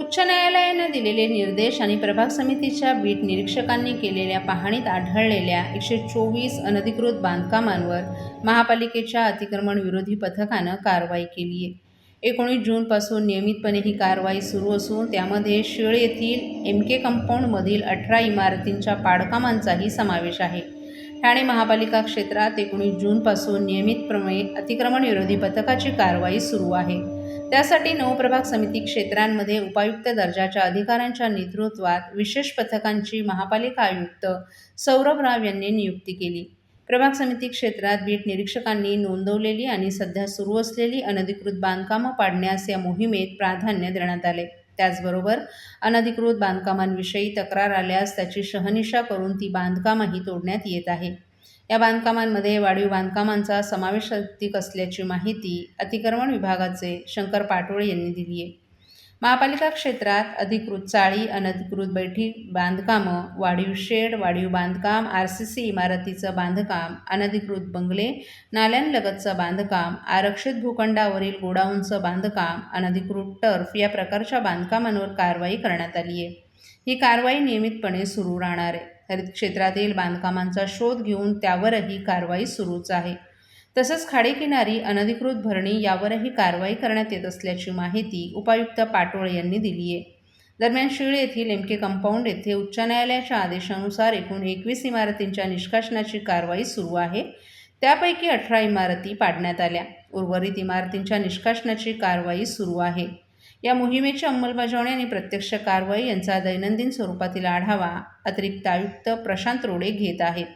उच्च न्यायालयानं दिलेले निर्देश आणि प्रभाग समितीच्या बीट निरीक्षकांनी केलेल्या पाहणीत आढळलेल्या एकशे चोवीस अनधिकृत बांधकामांवर महापालिकेच्या अतिक्रमण विरोधी पथकानं कारवाई केली आहे. एकोणीस जूनपासून नियमितपणे ही कारवाई सुरू असून त्यामध्ये शिळ येथील एम के कंपाऊंडमधील अठरा इमारतींच्या पाडकामांचाही समावेश आहे. ठाणे महापालिका क्षेत्रात एकोणीस जूनपासून नियमितप्रमे अतिक्रमण विरोधी पथकाची कारवाई सुरू आहे. त्यासाठी नवप्रभाग समिती क्षेत्रांमध्ये उपायुक्त दर्जाच्या अधिकाऱ्यांच्या नेतृत्वात विशेष पथकांची महापालिका आयुक्त सौरभ राव यांनी नियुक्ती केली. प्रभाग समिती क्षेत्रात बीट निरीक्षकांनी नोंदवलेली आणि सध्या सुरू असलेली अनधिकृत बांधकामं पाडण्यास या मोहिमेत प्राधान्य देण्यात आले. त्याचबरोबर अनधिकृत बांधकामांविषयी तक्रार आल्यास त्याची शहनिशा करून ती बांधकामंही तोडण्यात येत आहे. या बांधकामांमध्ये वाढीव बांधकामांचा समावेश अधिक असल्याची माहिती अतिक्रमण विभागाचे शंकर पाटोळे यांनी दिली आहे. महापालिका क्षेत्रात अधिकृत चाळी अनधिकृत बैठी बांधकामं वाढीव शेड वाढीव बांधकाम आर सी सी इमारतीचं बांधकाम अनधिकृत बंगले नाल्यांलगतचं बांधकाम आरक्षित भूखंडावरील गोडाऊनचं बांधकाम अनधिकृत टर्फ या प्रकारच्या बांधकामांवर कारवाई करण्यात आली आहे. ही कारवाई नियमितपणे सुरू राहणार आहे. हरित क्षेत्रातील बांधकामांचा शोध घेऊन त्यावरही कारवाई सुरूच आहे. तसंच खाडीकिनारी अनधिकृत भरणी यावरही कारवाई करण्यात येत असल्याची माहिती उपायुक्त पाटोळे यांनी दिली आहे. दरम्यान शिळ येथील एम के कंपाऊंड येथे उच्च न्यायालयाच्या आदेशानुसार एकूण एकवीस इमारतींच्या निष्कासनाची कारवाई सुरू आहे. त्यापैकी अठरा इमारती पाडण्यात आल्या. उर्वरित इमारतींच्या निष्कासनाची कारवाई सुरू आहे. या मोहिमेची अंमलबजावणी आणि प्रत्यक्ष कारवाई यांचा दैनंदिन स्वरूपातील आढावा अतिरिक्त आयुक्त प्रशांत रोडे घेत आहेत.